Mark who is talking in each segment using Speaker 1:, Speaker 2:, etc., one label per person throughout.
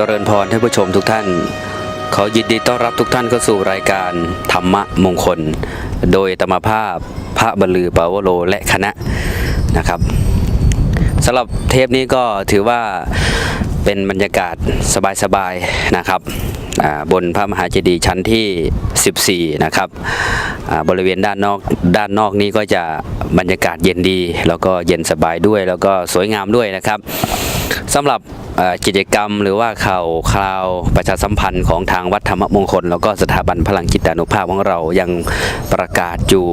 Speaker 1: เจริญพรท่านผู้ชมทุกท่าน ขอยินดีต้อนรับทุกท่านเข้าสู่รายการธรรมะมงคล โดยตมภาพพระบรรลือปาวโลและคณะนะครับสำหรับเทปนี้ก็ถือว่าเป็นบรรยากาศสบายๆนะครับบนพระมหาเจดีย์ชั้นที่ 14 นะครับบริเวณด้านนอกด้านนอกนี้ก็จะบรรยากาศเย็นดี แล้วก็เย็นสบายด้วย แล้วก็สวยงามด้วยนะครับสำหรับ กิจกรรมหรือว่าข่าวคราวประชาสัมพันธ์ของทางวัดธรรมมงคล แล้วก็สถาบันพลังจิตานุภาพของเรายังประกาศอยู่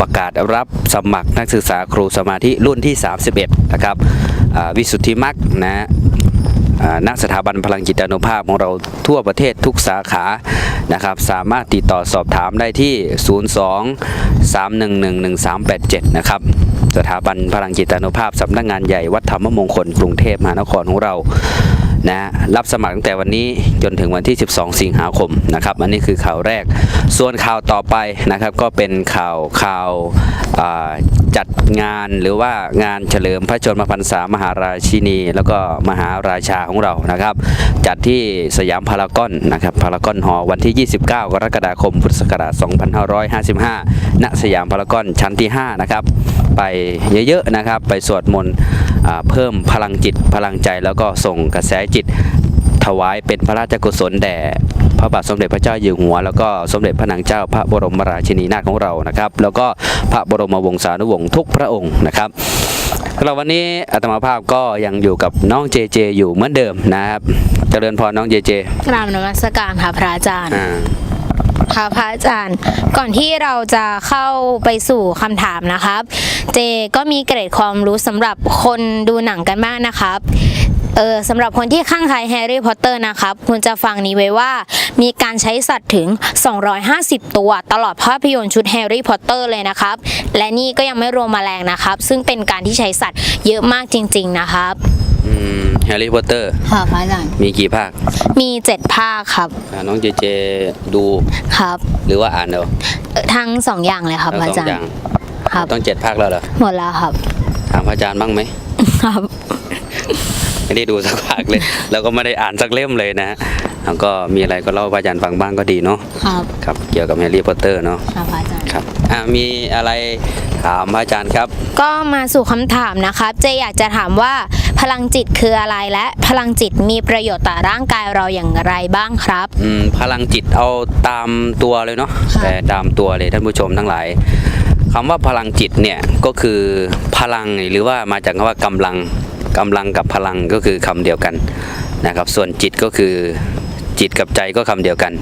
Speaker 1: ประกาศรับสมัครนักศึกษาครูสมาธิรุ่นที่ 31 นะครับวิสุทธิมรรคนะ อ่าณสถาบันพลังจิตานุภาพของเราทั่วประเทศทุกสาขานะครับ สามารถติดต่อสอบถามได้ที่ 02 311 1387 นะครับสถาบันพลังจิตานุภาพสำนักงานใหญ่วัดธรรมมงคลกรุงเทพมหานครของเรานะรับสมัครตั้งแต่วันนี้จนถึงวันที่ 12 สิงหาคมนะครับ อันนี้คือข่าวแรก ส่วนข่าวต่อไปนะครับ ก็เป็นข่าวข่าวอ่า จัดงานหรือว่างานเฉลิมพระชนมพรรษามหาราชินี แล้วก็มหาราชาของเรานะครับ จัดที่สยามพารากอนนะครับพารากอนหอวันที่ 29 กรกฎาคม พุทธศักราช 2555 ณสยามพารากอนชั้นที่ 5 นะครับ ไปเยอะๆนะครับ ไปสวดมนต์เพิ่มพลังจิตพลังใจแล้วก็ส่งกระแสจิตถวายเป็นพระราชกุศลแด่ พระบาทสมเด็จพระเจ้าอยู่หัว แล้วก็สมเด็จพระนางเจ้าพระบรมราชินีนาถของเรานะครับ แล้วก็พระบรมวงศานุวงศ์ทุกพระองค์นะครับสำหรับวันนี้อาตมาภาพก็ยังอยู่กับน้องเจเจ อยู่เหมือนเดิมนะครับเจริญพรน้องเจเจ
Speaker 2: กราบนมัสการค่ะพระอาจารย์
Speaker 1: อ่า
Speaker 2: ค่ะพระอาจารย์ ก่อนที่เราจะเข้าไปสู่คำถามนะครับ เจก็มีเกร็ดความรู้สำหรับคนดูหนังกันบ้างนะครับ เออสำหรับคนที่ข้างใครแฮร์รี่พอตเตอร์นะครับคุณจะฟังนี้ไว้ว่า มีการใช้สัตว์ถึง 250 ตัว ตลอดภาพยนตร์ชุดแฮร์รี่พอตเตอร์เลยนะครับ และนี่ก็ยังไม่รวมแมลงนะครับ ซึ่งเป็นการที่ใช้สัตว์เยอะมากจริง ๆ นะครับ
Speaker 1: อืมแฮร์รี่พอตเตอร์
Speaker 2: ค่ะพระอาจารย์
Speaker 1: มีกี่ภาค
Speaker 2: มี7ภาคครับ
Speaker 1: อ่าน้องเจเจดู
Speaker 2: ครับ
Speaker 1: หรือว่าอ่านเอา
Speaker 2: เอ่อทั้งสองอย่างเลยครับ
Speaker 1: ทั้ง
Speaker 2: พระ
Speaker 1: ส
Speaker 2: อา
Speaker 1: อง
Speaker 2: จาร
Speaker 1: อย่าง
Speaker 2: ย์ครับ
Speaker 1: ต้องเจ็ดภาคแล้วเหรอ
Speaker 2: หมดแล้วครับ
Speaker 1: ถามพระอาจารย์บ้างไหม
Speaker 2: ครับ
Speaker 1: ไม่ได้ดูสักภาคเลย แล้วก็ไม่ได้อ่านสักเล่มเลยนะฮะแล้วก็มีอะไรก็เล่าให้พระอาจารย์ฟังบ้างก็ดีเนาะ
Speaker 2: ครับ
Speaker 1: ครับเกี่ยวกับแฮร์รี่พอตเตอร์เนาะ
Speaker 2: ครับพระอาจารย์
Speaker 1: ครับอะมีอะไรถามพระอาจารย์ครับ
Speaker 2: ก็มาสู่คำถามนะครับเจอยากจะถามว่าพลังจิตคืออะไรและพลังจิตมีประโยชน์ต่อร่างกายเราอย่างไรบ้างครับ
Speaker 1: อืมพลังจิตเอาตามตัวเลยเนาะ
Speaker 2: ค่ะ
Speaker 1: แต่ตามตัวเลยท่านผู้ชมทั้งหลายคำว่าพลังจิตเนี่ยก็คือพลังหรือว่ามาจากคำว่ากำลัง กำลังกับพลังก็คือคำเดียวกันนะครับ ส่วนจิตก็คือจิตกับใจก็คำเดียวกัน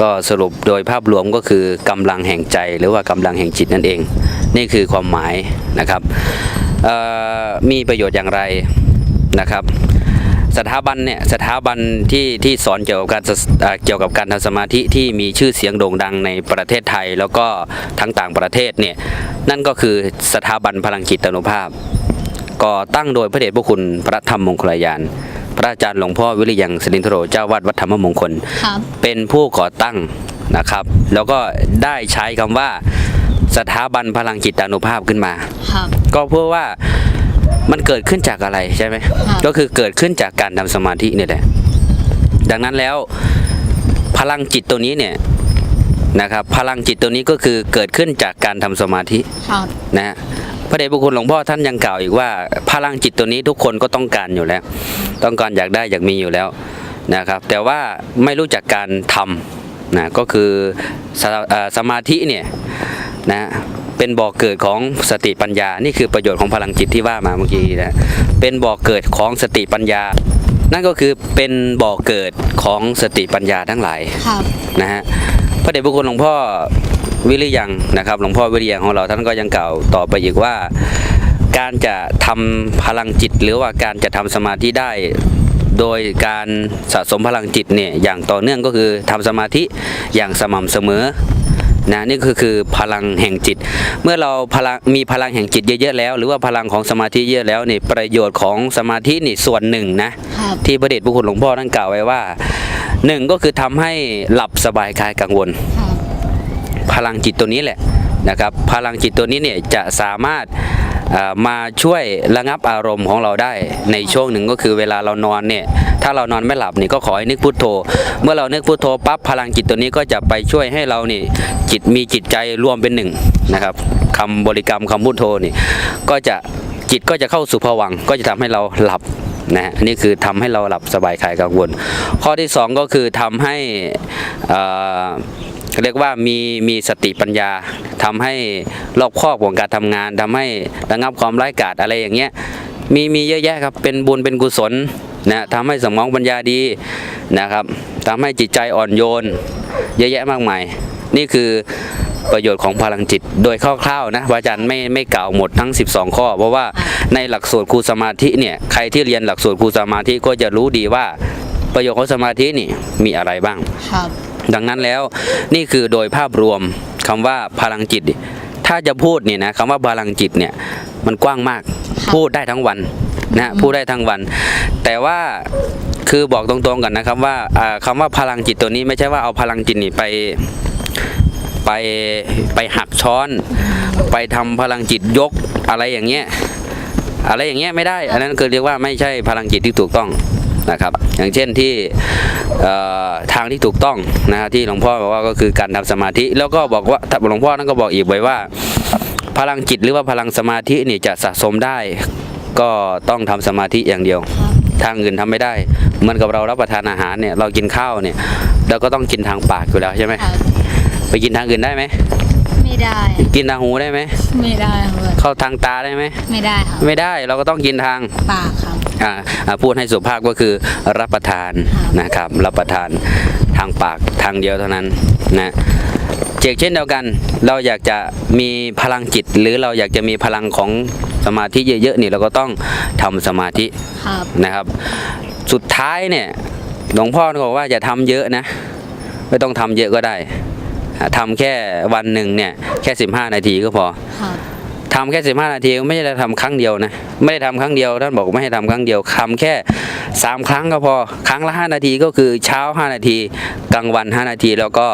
Speaker 1: ก็สรุปโดยภาพรวมก็คือกำลังแห่งใจหรือว่ากำลังแห่งจิตนั่นเอง นี่คือความหมายนะครับมีประโยชน์อย่างไรนะครับสถาบันเนี่ยสถาบันที่ที่สอนเกี่ยวกับการเกี่ยวกับการทำสมาธิที่มีชื่อเสียงโด่งดังในประเทศไทย แล้วก็ทั้งต่างประเทศเนี่ยนั่นก็คือสถาบันพลังจิตานุภาพ ก่อตั้งโดยพระเดชพระคุณพระธรรมมงคลยาน พระอาจารย์หลวงพ่อวิริยังสิรินทโรเจ้าวาดวัดธรรมมงคล
Speaker 2: ครับ
Speaker 1: เป็นผู้ก่อตั้งนะครับ แล้วก็ได้ใช้คำว่าสถาบันพลังจิตานุภาพขึ้นมา
Speaker 2: ครับ
Speaker 1: ก็เพื่อว่ามันเกิดขึ้นจากอะไรใช่ไหม
Speaker 2: ครับ
Speaker 1: ก็คือเกิดขึ้นจากการทำสมาธิเนี่ยแหละดังนั้นแล้วพลังจิตตัวนี้เนี่ยนะครับ พลังจิตตัวนี้ก็คือเกิดขึ้นจากการทำสมาธิ
Speaker 2: ครับ
Speaker 1: นะฮะ พระเดชพระคุณหลวงพ่อท่านยังกล่าวอีกว่าพลังจิตตัวนี้ทุกคนก็ต้องการอยู่แล้ว ต้องการอยากได้อยากมีอยู่แล้วนะครับ แต่ว่าไม่รู้จักการทำนะก็คือสเอ่อสมาธิเนี่ยนะเป็นบ่อกเกิดของสติปัญญา นี่คือประโยชน์ของพลังจิตที่ว่ามาเมื่อกี้นะเป็นบ่อกเกิดของสติปัญญา นั่นก็คือเป็นบ่อกเกิดของสติปัญญาทั้งหลาย
Speaker 2: ครับ
Speaker 1: นะฮะพระเดชพระคุณหลวงพ่อ วิริยังนะครับ หลวงพ่อวิริยังของเราท่านก็ยังกล่าวต่อไปอีกว่า การจะทำพลังจิต หรือว่าการจะทำสมาธิได้โดยการสะสมพลังจิตเนี่ยอย่างต่อเนื่องก็คือทำสมาธิอย่างสม่ำเสมอนะนี่คือคือพลังแห่งจิต เมื่อเราพลังมีพลังแห่งจิตเยอะๆแล้ว หรือว่าพลังของสมาธิเยอะแล้วนี่ประโยชน์ของสมาธินี่ส่วนหนึ่งนะที่พระเดชพระคุณหลวงพ่อท่านกล่าวไว้ว่าหนึ่งก็คือทำให้หลับสบายกายกังวล พลังจิตตัวนี้แหละนะครับ พลังจิตตัวนี้เนี่ยจะสามารถมาช่วยระงับอารมณ์ของเราได้ในช่วงหนึ่งก็คือเวลาเรานอนเนี่ยถ้าเรานอนไม่หลับนี่ก็ขอให้นึกพุทโธ เมื่อเรานึกพุทโธปั๊บพลังจิตตัวนี้ก็จะไปช่วยให้เรานี่จิตมีจิตใจรวมเป็นหนึ่งนะครับคำบริกรรมคำพุทโธนี่ก็จะจิตก็จะเข้าสู่ภวังก็จะทำให้เราหลับนะฮะอันนี่คือทำให้เราหลับสบายคลายกังวล ข้อที่สองก็คือทำให้ เรียกว่ามีมีสติปัญญาทำให้รอบคอบของการทำงานทำให้ระงับความร้ายกาจอะไรอย่างเงี้ยมีมีเยอะแยะครับเป็นบุญเป็นกุศลนะทำให้สมองปัญญาดีนะครับทำให้จิตใจอ่อนโยน เยอะแยะมากมาย นี่คือประโยชน์ของพลังจิตโดยคร่าวๆนะพระอาจารย์ไม่ไม่กล่าวหมดทั้ง 12 ข้อ เพราะว่าในหลักสูตรครูสมาธิเนี่ยใครที่เรียนหลักสูตรครูสมาธิก็จะรู้ดีว่าประโยชน์ของสมาธินี่มีอะไรบ้าง
Speaker 2: ครับ
Speaker 1: ดังนั้นแล้วนี่คือโดยภาพรวมคำว่าพลังจิต ถ้าจะพูดเนี่ยนะคำว่าพลังจิตเนี่ยมันกว้างมาก
Speaker 2: ครับ
Speaker 1: พูดได้ทั้งวันนะพูดได้ทั้งวัน แต่ว่าคือบอกตรงๆกันนะครับว่าอ่าคำว่าพลังจิตตัวนี้ไม่ใช่ว่าเอาพลังจิตนี่ไปไปไปหักช้อน ไปทำพลังจิตยกอะไรอย่างเงี้ยอะไรอย่างเงี้ยไม่ได้ อันนั้นคือเรียกว่าไม่ใช่พลังจิตที่ถูกต้อง นะครับ อย่างเช่นที่เอ่อทางที่ถูกต้องนะฮะที่หลวงพ่อบอกว่าก็คือการทำสมาธิ แล้วก็บอกว่าหลวงพ่อนั่นก็บอกอีกไว้ว่า พลังจิตหรือว่าพลังสมาธินี่จะสะสมได้ ก็ต้องทำสมาธิอย่างเดียว ทางอื่นทำไม่ได้ เหมือนกับเรารับประทานอาหารเนี่ยเรากินข้าวเนี่ยเราก็ต้องกินทางปากอยู่แล้วใช่ไหม
Speaker 2: ครับ
Speaker 1: ไปกินทางอื่นได้ไหม
Speaker 2: ไม่ได้
Speaker 1: กินทางหูได้ไหม
Speaker 2: ไม่ได้ครับ
Speaker 1: เข้าทางตาได้ไหม
Speaker 2: ไม่ได้ครับ
Speaker 1: ไม่ได้เราก็ต้องกินทาง
Speaker 2: ปากครับ
Speaker 1: อ่าอ่า พูดให้สุภาพก็คือรับประทาน
Speaker 2: ครับ
Speaker 1: นะครับ รับประทานทางปากทางเดียวเท่านั้นนะเจกเช่นเดียวกัน เราอยากจะมีพลังจิต หรือเราอยากจะมีพลังของสมาธิเยอะๆนี่เราก็ต้องทำสมาธิ
Speaker 2: ครับ
Speaker 1: นะครับ สุดท้ายเนี่ยหลวงพ่อบอกว่าอย่าทำเยอะนะ ไม่ต้องทำเยอะก็ได้อ่าทำแค่วันหนึ่งเนี่ยแค่ 15 นาทีก็พอ
Speaker 2: ครับ
Speaker 1: ทำแค่ 15 นาทีไม่ได้ทำครั้งเดียวนะไม่ได้ทำครั้งเดียวท่านบอกไม่ให้ทำครั้งเดียวทำแค่ 3 ครั้งก็พอครั้งละ 5 นาทีก็คือเช้า 5 นาที กลางวัน 5 นาทีแล้วก็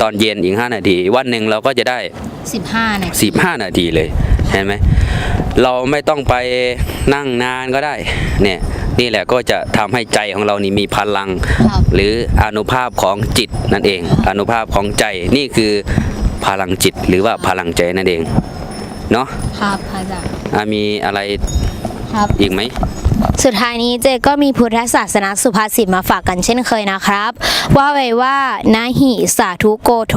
Speaker 1: ตอนเย็นอีก 5 นาที วันหนึ่งเราก็จะได้
Speaker 2: สิบห้าเนี่ย
Speaker 1: 15 นาทีเลยเห็นไหมเราไม่ต้องไปนั่งนานก็ได้เนี่ยนี่แหละก็จะทำให้ใจของเรานี่มีพลัง
Speaker 2: ครับ
Speaker 1: หรืออนุภาพของจิตนั่นเอง อนุภาพของใจนี่คือพลังจิตหรือว่าพลังใจนั่นเอง เนาะ
Speaker 2: ครับพระอาจารย์
Speaker 1: อะมีอะไร
Speaker 2: ครับ
Speaker 1: อีกไหม
Speaker 2: สุดท้ายนี้เจก็มีพุทธศาสนาสุภาษิตมาฝากกันเช่นเคยนะครับ ว่าไว้ว่านาหิสาธุโกโท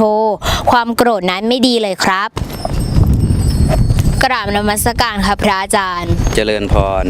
Speaker 2: ความโกรธนั้นไม่ดีเลยครับ กราบนมัสการครับพระอาจารย์
Speaker 1: เจริญพร